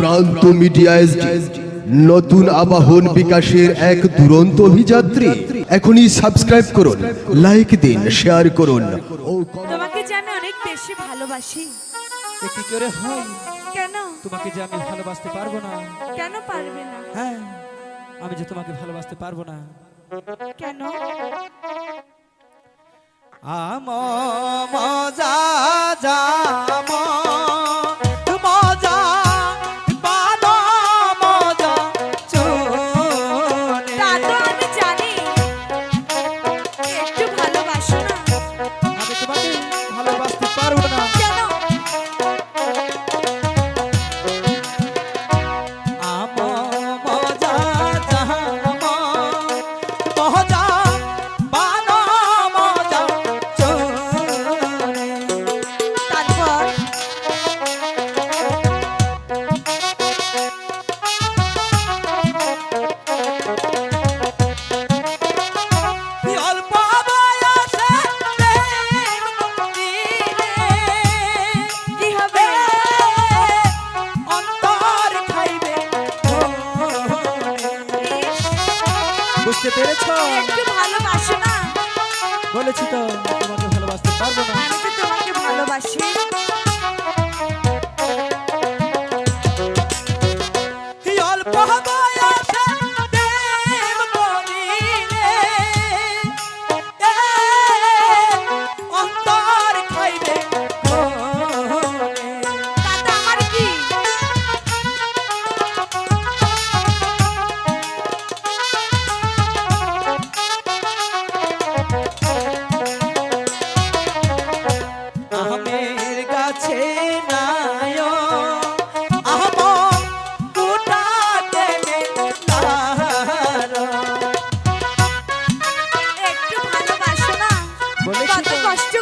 প্রান্ত মিডিয়া নতুন আবাহন বিকাশের এক দুরন্ত অভিযাত্রী। এখনই সাবস্ক্রাইব করুন লাইক দিন শেয়ার করুন। তোমাকে যে আমি অনেক বেশি ভালোবাসি। কি করে হয়? কেন? তোমাকে যে আমি ভালোবাসতে পারব না। কেন পারবে না? হ্যাঁ আমি যে তোমাকে ভালোবাসতে পারব না। কেন? আম মজা যাম বুঝতে পেরেছ? একটু ভালোবাসো না? বলেছি তো তোমাকে ভালোবাসতে পারব না। আমি তো তোমাকে ভালোবাসি। কষ্ট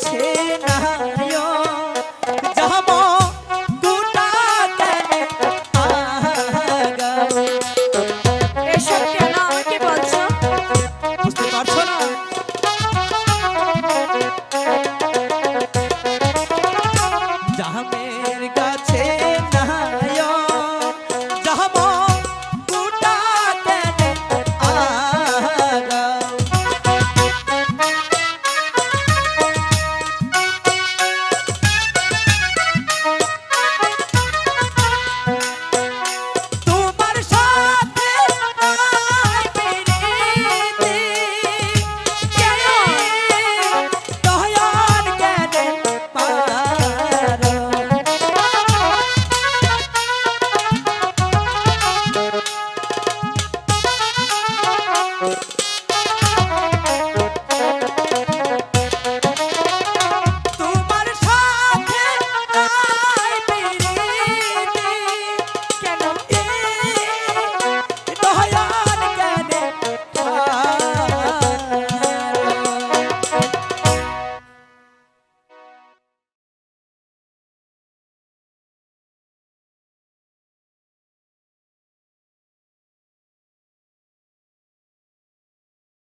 take.